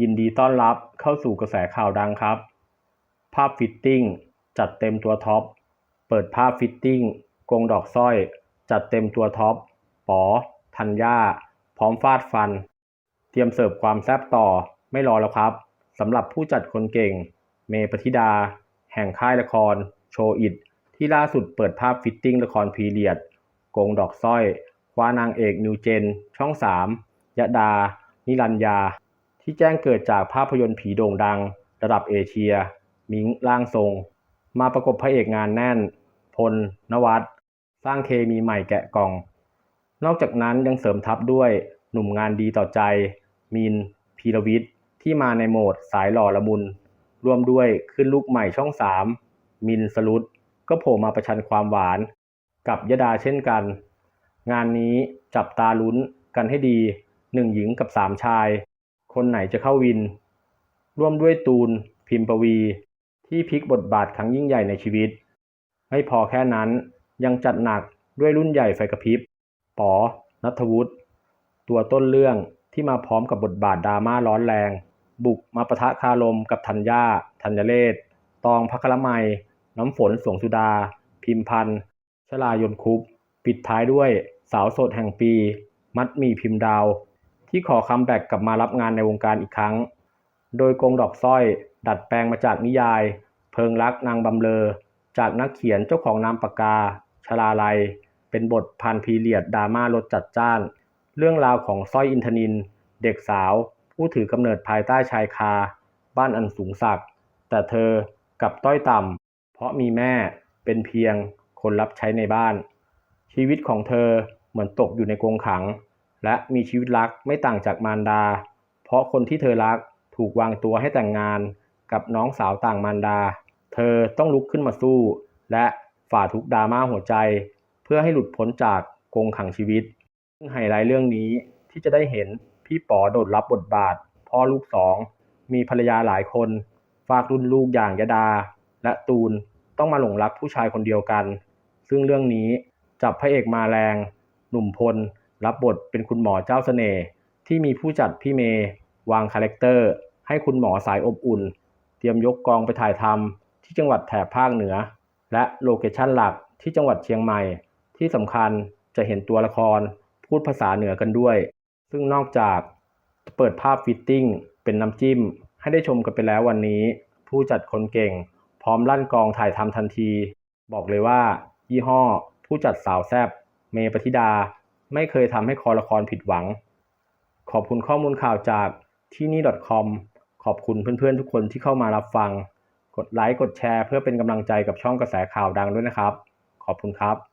ยินดีต้อนรับเข้าสู่กระแสข่าวดังครับ ภาพฟิตติ้ง จัดเต็มตัวท็อป เปิดภาพฟิตติ้งกงดอกสร้อย จัดเต็มตัวท็อป ป๋อธัญญาพร้อมฟาดฟัน เตรียมเสิร์ฟความแซ่บต่อ ไม่รอแล้วครับ สำหรับผู้จัดคนเก่ง เมปธิดา แห่งค่ายละคร โชว์อิดที่ล่าสุดเปิดภาพฟิตติ้งละครพีเรียดกงดอกสร้อยคว้านางเอกนิวเจน ช่องสามยดา นิรัญญา ที่แจ้งเกิดจากภาพยนตร์ผีโด่งดัง ระดับเอเชีย มิงร่างทรง มาประกบพระเอกงานแน่น พล นวัตสร้างเคมีใหม่แกะกล่อง นอกจากนั้นยังเสริมทัพด้วยหนุ่มงานดีต่อใจ มิน พีรวิทย์ที่มาในโหมดสายหล่อละมุน รวมด้วยขึ้นลูกใหม่ช่องสามมินสลุดก็โผล่มาประชันความหวาน กับยดาเช่นกัน งานนี้จับตาลุ้นกันให้ดีหนึ่งหญิงกับสามชาย คนไหนจะเข้าวิน ร่วมด้วยตูน พิมปวี ที่พลิกบทบาทครั้งยิ่งใหญ่ในชีวิต ไม่พอแค่นั้นยังจัดหนักด้วยรุ่นใหญ่ไฟกระพริบป๋อนัทวุฒิตัวต้นเรื่องที่มาพร้อมกับบทบาทดราม่าร้อนแรง บุกมาปะทะคารมกับธัญญาธัญเลศตองพัคละไมน้ำฝนสวงสุดา พิมพันธ์ชลายนคุป ปิดท้ายด้วยสาวโสดแห่งปี มัดมีพิมพ์ดาว ที่ขอคัมแบ็กกลับมารับงานในวงการอีกครั้ง โดยกงดอกสร้อยดัดแปลงมาจากนิยาย เพิงรักนางบำเลอ จากนักเขียนเจ้าของนามปากกา ชลาลัย เป็นบทพันพีเรียดดราม่ารสจัดจ้าน เรื่องราวของสร้อยอินทนิน เด็กสาว ผู้ถือกำเนิดภายใต้ชายคา บ้านอันสูงสักแต่เธอกับต้อยต่ำเพราะมีแม่เป็นเพียงคนรับใช้ในบ้าน ชีวิตของเธอเหมือนตกอยู่ในกรงขัง และมีชีวิตรักไม่ต่างจากมารดา เพราะคนที่เธอรักถูกวางตัวให้แต่งงานกับน้องสาวต่างมารดา เธอต้องลุกขึ้นมาสู้ และฝ่าทุกดราม่าหัวใจ เพื่อให้หลุดพ้นจากกงขังชีวิต ซึ่งไฮไลท์เรื่องนี้ที่จะได้เห็นพี่ป๋อโดดรับบทบาท พ่อลูกสอง มีภรรยาหลายคน ฝากรุ่นลูกอย่างยดา และตูนต้องมาหลงรักผู้ชายคนเดียวกัน ซึ่งเรื่องนี้จับพระเอกมาแรง หนุ่มพล รับบทเป็นคุณหมอเจ้าเสน่ห์ที่มีผู้จัดพี่เมย์วางคาแรคเตอร์ ให้คุณหมอสายอบอุ่น เตรียมยกกองไปถ่ายทำที่จังหวัดแถบภาคเหนือ และโลเคชั่นหลักที่จังหวัดเชียงใหม่ ที่สำคัญจะเห็นตัวละครพูดภาษาเหนือกันด้วย ซึ่งนอกจากเปิดภาพฟิตติ้งเป็นน้ำจิ้ม ให้ได้ชมกันไปแล้ววันนี้ ผู้จัดคนเก่ง พร้อมลั่นกองถ่ายทำทันที บอกเลยว่า ยี่ห้อ ผู้จัดสาวแซบเมปธิดา ไม่เคยทำให้คอละครผิดหวัง ขอบคุณข้อมูลข่าวจากที่นี่ .com ขอบคุณเพื่อนๆทุกคนที่เข้ามารับฟัง กดไลค์กดแชร์เพื่อเป็นกำลังใจกับช่องกระแสข่าวดังด้วยนะครับ ขอบคุณครับ